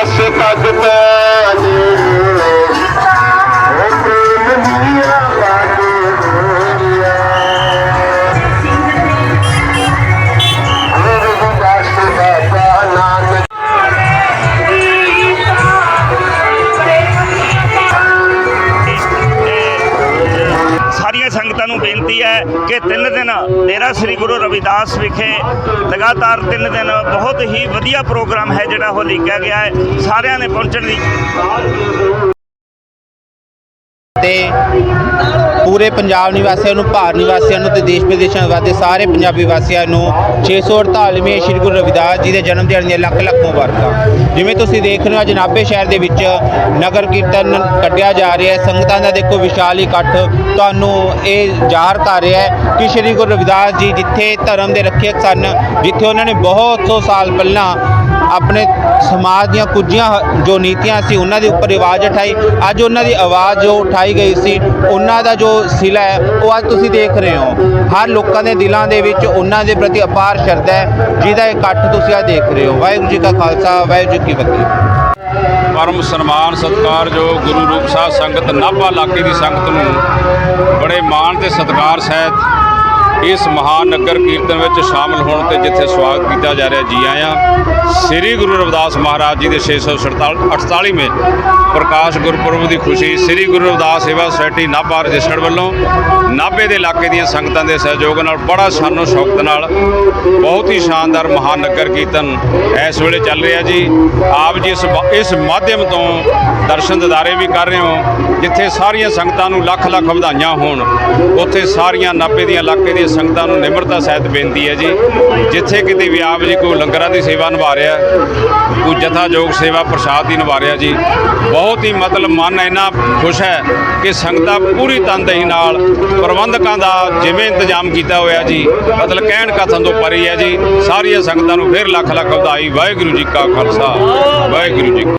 ਆਸ ਤਖਤ ਬੇਨਤੀ ਹੈ ਕਿ ਤਿੰਨ ਦਿਨ ਡੇਰਾ ਸ੍ਰੀ ਗੁਰੂ ਰਵਿਦਾਸ ਵਿਖੇ ਲਗਾਤਾਰ ਤਿੰਨ ਦਿਨ ਬਹੁਤ ਹੀ ਵਧੀਆ ਪ੍ਰੋਗਰਾਮ ਹੈ ਜਿਹੜਾ ਉਹ ਲਿਖਿਆ ਗਿਆ ਹੈ। ਸਾਰਿਆਂ ਨੇ ਪਹੁੰਚਣ ਦੀ ਤੇ ਪੂਰੇ ਪੰਜਾਬ ਨਿਵਾਸੀਆਂ ਨੂੰ, ਭਾਰਤ ਨਿਵਾਸੀਆਂ ਨੂੰ ਤੇ ਦੇਸ਼ ਵਿਦੇਸ਼ਾਂ ਵਾਦੇ ਸਾਰੇ ਪੰਜਾਬੀ ਵਾਸੀਆਂ ਨੂੰ 648ਵੇਂ ਸ੍ਰੀ ਗੁਰੂ ਰਵਿਦਾਸ ਜੀ ਦੇ ਜਨਮ ਦਿਨ ਦੀਆਂ ਲੱਖ ਲੱਖ ਮੁਬਾਰਕਾਂ। ਜਿਵੇਂ ਤੁਸੀਂ ਦੇਖ ਰਹੇ ਹੋ, ਅੱਜ ਨਾਭੇ ਸ਼ਹਿਰ ਦੇ ਵਿੱਚ ਨਗਰ ਕੀਰਤਨ ਕੱਢਿਆ ਜਾ ਰਿਹਾ ਹੈ। ਸੰਗਤਾਂ ਦਾ ਦੇਖੋ ਵਿਸ਼ਾਲ ਇਕੱਠ ਤੁਹਾਨੂੰ ਇਹ ਜ਼ਾਹਰ ਕਰ ਰਿਹਾ ਹੈ ਕਿ ਸ੍ਰੀ ਗੁਰੂ ਰਵਿਦਾਸ ਜੀ ਜਿੱਥੇ ਧਰਮ ਦੇ ਰੱਖਿਅਕ ਸਨ, ਜਿੱਥੇ ਉਹਨਾਂ ਨੇ ਬਹੁਤ ਸੌ ਸਾਲ ਪਹਿਲਾਂ ਆਪਣੇ ਸਮਾਜ ਦੀਆਂ ਕੁਝੀਆਂ ਜੋ ਨੀਤੀਆਂ ਸੀ, ਉਹਨਾਂ ਦੇ ਉੱਪਰ ਆਵਾਜ਼ ਉਠਾਈ। ਅੱਜ ਉਹਨਾਂ ਦੀ ਆਵਾਜ਼ ਜੋ ਉਠਾਈ ਗਈ ਸੀ, ਉਹਨਾਂ ਦਾ ਜੋ ਸਿਲਾ ਹੈ, ਉਹ ਅੱਜ ਤੁਸੀਂ ਦੇਖ ਰਹੇ ਹੋ। ਹਰ ਲੋਕਾਂ ਦੇ ਦਿਲਾਂ ਦੇ ਵਿੱਚ ਉਹਨਾਂ ਦੇ ਪ੍ਰਤੀ ਅਪਾਰ ਸ਼ਰਧਾ ਹੈ, ਜਿਹਦਾ ਇਕੱਠ ਤੁਸੀਂ ਅੱਜ ਦੇਖ ਰਹੇ ਹੋ। ਵਾਹਿਗੁਰੂ ਜੀ ਕਾ ਖਾਲਸਾ, ਵਾਹਿਗੁਰੂ ਜੀ ਕੀ ਫਤਿਹ। ਪਰਮ ਸਨਮਾਨ ਸਤਿਕਾਰਯੋਗ ਗੁਰੂ ਰੂਪ ਸਾਹਿਬ ਸੰਗਤ ਨਾਭਾ ਇਲਾਕੇ ਦੀ ਸੰਗਤ ਨੂੰ ਬੜੇ ਮਾਣ ਤੇ ਸਤਿਕਾਰ ਸਹਿਤ ਇਸ ਮਹਾਨ ਨਗਰ ਕੀਰਤਨ ਵਿੱਚ ਸ਼ਾਮਲ ਹੋਣ ਤੇ ਜਿੱਥੇ ਸਵਾਗਤ ਕੀਤਾ ਜਾ ਰਿਹਾ, ਜੀ ਆਇਆਂ। ਸ੍ਰੀ ਗੁਰੂ ਰਵਿਦਾਸ ਮਹਾਰਾਜ ਜੀ ਦੇ 648ਵੇਂ ਪ੍ਰਕਾਸ਼ ਗੁਰਪੁਰਬ ਦੀ ਖੁਸ਼ੀ ਸ੍ਰੀ ਗੁਰੂ ਰਵਿਦਾਸ ਸੇਵਾ ਸੁਸਾਇਟੀ ਨਾਭਾ ਰਜਿਸਟਰਡ ਵੱਲੋਂ ਨਾਭੇ ਦੇ ਇਲਾਕੇ ਦੀਆਂ ਸੰਗਤਾਂ ਦੇ ਸਹਿਯੋਗ ਨਾਲ ਬੜਾ ਸ਼ਾਨੋ ਸ਼ੌਕਤ ਨਾਲ ਬਹੁਤ ਹੀ ਸ਼ਾਨਦਾਰ ਮਹਾਨ ਨਗਰ ਕੀਰਤਨ ਇਸ ਵੇਲੇ ਚੱਲ ਰਿਹਾ ਜੀ। ਆਪ ਜੀ ਇਸ ਬ- ਇਸ ਮਾਧਿਅਮ ਤੋਂ ਦਰਸ਼ਨ ਦਿਦਾਰੇ ਵੀ ਕਰ ਰਹੇ ਹੋ, ਜਿੱਥੇ ਸਾਰੀਆਂ ਸੰਗਤਾਂ ਨੂੰ ਲੱਖ ਲੱਖ ਵਧਾਈਆਂ ਹੋਣ, ਉੱਥੇ ਸਾਰੀਆਂ ਨਾਭੇ ਦੀਆਂ ਇਲਾਕੇ ਦੀਆਂ ਸੰਗਤਾਂ ਨੂੰ ਨਿਮਰਤਾ ਸਹਿਤ ਬੇਨਤੀ ਹੈ ਜੀ। ਜਿੱਥੇ ਕਿਤੇ ਵੀ ਆਪ ਜੀ ਕੋਈ ਲੰਗਰਾਂ ਦੀ ਸੇਵਾ ਨਿਭਾ ਰਿਹਾ, ਕੋਈ ਜਥਾਯੋਗ ਸੇਵਾ ਪ੍ਰਸ਼ਾਦ ਦੀ ਨਿਭਾ ਰਿਹਾ ਜੀ, ਬਹੁਤ ਹੀ ਮਤਲਬ ਮਨ ਇੰਨਾ ਖੁਸ਼ ਹੈ ਕਿ ਸੰਗਤਾਂ ਪੂਰੀ ਤਨਦੇਹੀ ਨਾਲ ਪ੍ਰਬੰਧਕਾਂ ਦਾ ਜਿਵੇਂ ਇੰਤਜ਼ਾਮ ਕੀਤਾ ਹੋਇਆ ਜੀ, ਮਤਲਬ ਕਹਿਣ ਕਥਨ ਤੋਂ ਪਰੇ ਹੈ ਜੀ, ਸਾਰੀਆਂ ਸੰਗਤਾਂ ਨੂੰ ਫਿਰ ਲੱਖ ਲੱਖ ਵਧਾਈ, ਵਾਹਿਗੁਰੂ ਜੀ ਕਾ ਖਾਲਸਾ, ਵਾਹਿਗੁਰੂ ਜੀ